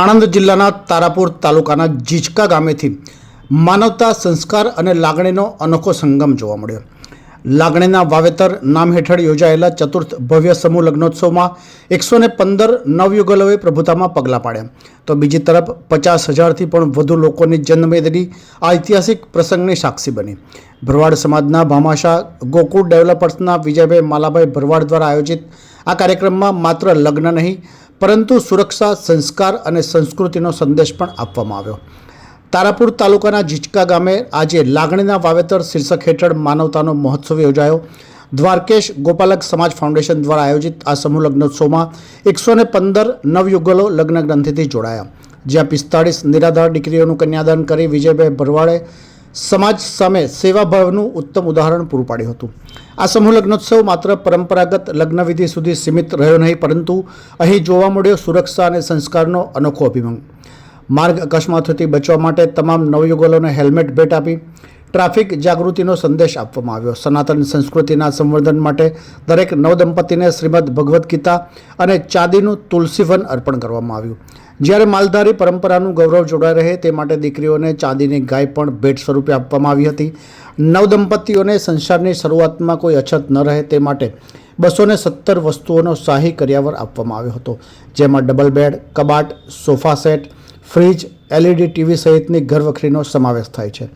આણંદ જિલ્લાના તારાપુર તાલુકાના જીજકા ગામેથી માનવતા સંસ્કાર અને લાગણીનો અનોખો સંગમ જોવા મળ્યો. લાગણીના વાવેતર નામ હેઠળ યોજાયેલા ચતુર્થ ભવ્ય સમૂહ લગ્નોત્સવમાં એકસો ને પંદર નવયુગલોએ પ્રભુતામાં પગલાં પાડ્યા. તો બીજી તરફ પચાસ હજારથી પણ વધુ લોકોની જન્મવેદની આ ઐતિહાસિક પ્રસંગની સાક્ષી બની. ભરવાડ સમાજના ભામાશા ગોકુળ ડેવલપર્સના વિજયભાઈ માલાભાઈ ભરવાડ દ્વારા આયોજિત આ કાર્યક્રમમાં માત્ર લગ્ન નહીં પરંતુ સુરક્ષા, સંસ્કાર અને સંસ્કૃતિનો સંદેશ પણ આપવામાં આવ્યો. તારાપુર તાલુકાના જીચકા ગામે આજે લાગણીના વાવેતર શીર્ષક હેઠળ માનવતાનો મહોત્સવ યોજાયો. દ્વારકેશ ગોપાલક સમાજ ફાઉન્ડેશન દ્વારા આયોજિત આ સમૂહ લગ્નોત્સવમાં એકસો ને પંદર નવયુગલો લગ્ન ગ્રંથિથી જોડાયા. જ્યાં પિસ્તાળીસ નિરાધાર દીકરીઓનું કન્યાદાન કરી વિજયભાઈ ભરવાડે સમાજ સામે સેવાભાવનું ઉત્તમ ઉદાહરણ પૂરું પાડ્યું હતું. આ સમૂહ લગ્નોત્સવ માત્ર પરંપરાગત લગ્નવિધિ સુધી સીમિત રહ્યો નહીં, પરંતુ અહીં જોવા મળ્યો સુરક્ષા અને સંસ્કારનો અનોખો અભિમંગ માર્ગ અકસ્માતોથી બચવા માટે તમામ નવયુગલોને હેલ્મેટ ભેટ આપી ટ્રાફિક જાગૃતિનો સંદેશ આપવામાં આવ્યો. સનાતન સંસ્કૃતિના સંવર્ધન માટે દરેક નવદંપતીને શ્રીમદ ભગવદ્ ગીતા અને ચાંદીનું તુલસીવન અર્પણ કરવામાં આવ્યું. જ્યારે માલધારી પરંપરાનું ગૌરવ જોડાઈ રહે તે માટે દીકરીઓને ચાંદીની ગાય પણ ભેટ સ્વરૂપે આપવામાં આવી હતી. નવદંપતીઓને સંસારની શરૂઆતમાં કોઈ અછત ન રહે તે માટે બસોને સત્તર વસ્તુઓનો શાહી કર્યાવર આપવામાં આવ્યો હતો. જેમાં ડબલ બેડ, કબાટ, sofa set, fridge, LED TV સહિતની ઘરવખરીનો સમાવેશ થાય છે.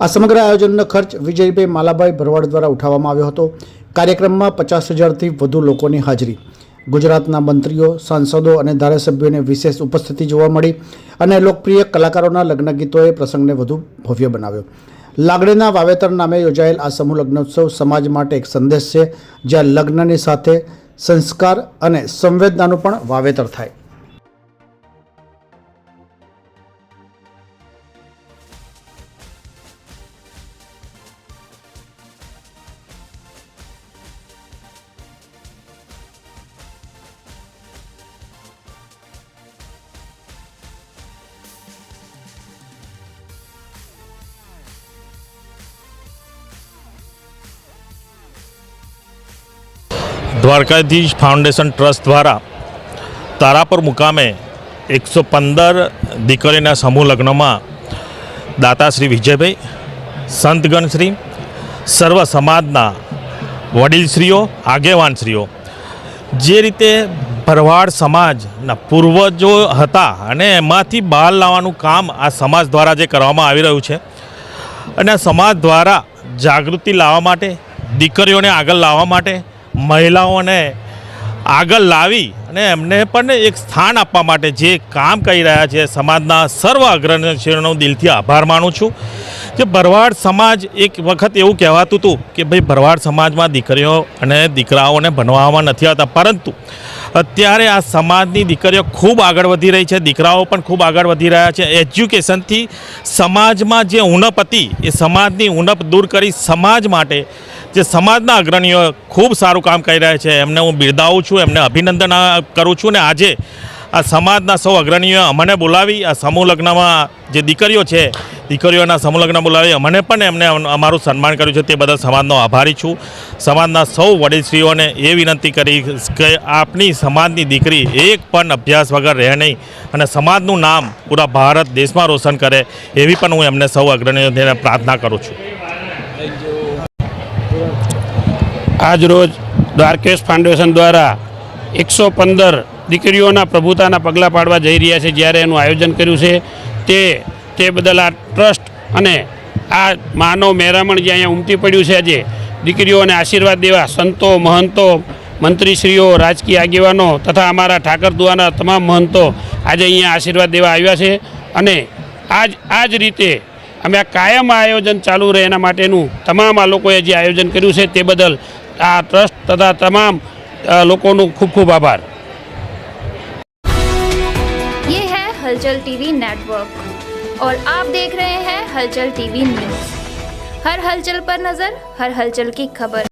આ સમગ્ર આયોજનનો ખર્ચ વિજયભાઈ માલાભાઈ ભરવાડ દ્વારા ઉઠાવવામાં આવ્યો હતો. કાર્યક્રમમાં પચાસ હજારથી વધુ લોકોની હાજરી. ગુજરાતના મંત્રીઓ, સાંસદો અને ધારાસભ્યોની વિશેષ ઉપસ્થિતિ જોવા મળી અને લોકપ્રિય કલાકારોના લગ્ન ગીતોએ પ્રસંગને વધુ ભવ્ય બનાવ્યો. લાગણીના વાવેતર નામે યોજાયેલ આ સમૂહ લગ્નોત્સવ સમાજ માટે એક સંદેશ છે, જ્યાં લગ્નની સાથે સંસ્કાર અને સંવેદનાનું પણ વાવેતર થાય. દ્વારકાધીશ ફાઉન્ડેશન ટ્રસ્ટ દ્વારા તારાપુર મુકામે એકસો પંદર દીકરીના સમૂહ લગ્નમાં દાતા શ્રી વિજયભાઈ, સંતગણશ્રી, સર્વ સમાજના વડીલશ્રીઓ, આગેવાનશ્રીઓ, જે રીતે ભરવાડ સમાજના પૂર્વજો હતા અને એમાંથી બહાર લાવવાનું કામ આ સમાજ દ્વારા જે કરવામાં આવી રહ્યું છે અને સમાજ દ્વારા જાગૃતિ લાવવા માટે, દીકરીઓને આગળ લાવવા માટે મહિલાઓને આગળ લાવી અને એમને પણ એક સ્થાન આપવા માટે જે કામ કરી રહ્યા છે સમાજના સર્વ અગ્રણીઓનો દિલથી આભાર માનું છું. કે ભરવાડ સમાજ એક વખત એવું કહેવાતું હતું કે ભાઈ ભરવાડ સમાજમાં દીકરીઓ અને દીકરાઓને ભણવામાં નથી આવતા, પરંતુ અત્યારે આ સમાજની દીકરીઓ ખૂબ આગળ વધી રહી છે, દીકરાઓ પણ ખૂબ આગળ વધી રહ્યા છે. એજ્યુકેશનથી સમાજમાં જે ઉણપ હતી એ સમાજની ઉણપ દૂર કરી સમાજ માટે જે સમાજના અગ્રણીઓ ખૂબ સારું કામ કરી રહ્યા છે. એમને હું બિરદાવું છું, એમને અભિનંદન કરું છું ને આજે આ સમાજના સૌ અગ્રણીઓ અમને બોલાવી, આ સમૂહ લગ્નમાં જે દીકરીઓ છે, દીકરીઓના સમૂહ લગ્ન બોલાવી, અમને પણ એમને અમારું સન્માન કર્યું છે. તે બદલ સમાજનો આભારી છું. સમાજના સૌ વડીલશ્રીઓને એ વિનંતી કરી કે આપની સમાજની દીકરી એક પણ અભ્યાસ વગર રહે નહીં અને સમાજનું નામ પૂરા ભારત દેશમાં રોશન કરે એવી પણ હું એમને સૌ અગ્રણીઓને પ્રાર્થના કરું છું. આજ રોજ દ્વારકેશ ફાઉન્ડેશન દ્વારા એકસો પંદર દીકરીઓના પ્રભુતાના પગલાં પાડવા જઈ રહ્યા છે, જ્યારે એનું આયોજન કર્યું છે. તે તે બદલ આ ટ્રસ્ટ અને આ માનવ મહેરામણ જે અહીંયા ઉમટી પડ્યું છે આજે, દીકરીઓને આશીર્વાદ દેવા સંતો, મહંતો, મંત્રીશ્રીઓ, રાજકીય આગેવાનો તથા અમારા ઠાકર દુવાના તમામ મહંતો આજે અહીંયા આશીર્વાદ દેવા આવ્યા છે. અને આજ આ જ રીતે અમે આ કાયમ આયોજન ચાલુ રહે એના માટેનું તમામ આ લોકોએ જે આયોજન કર્યું છે તે બદલ આ ટ્રસ્ટ તથા તમામ અ, લોકોનું ખૂબ ખૂબ આભાર ये है हलचल टीवी नेटवर्क और आप देख रहे हैं हलचल टीवी न्यूज हर हलचल पर नजर हर हलचल की खबर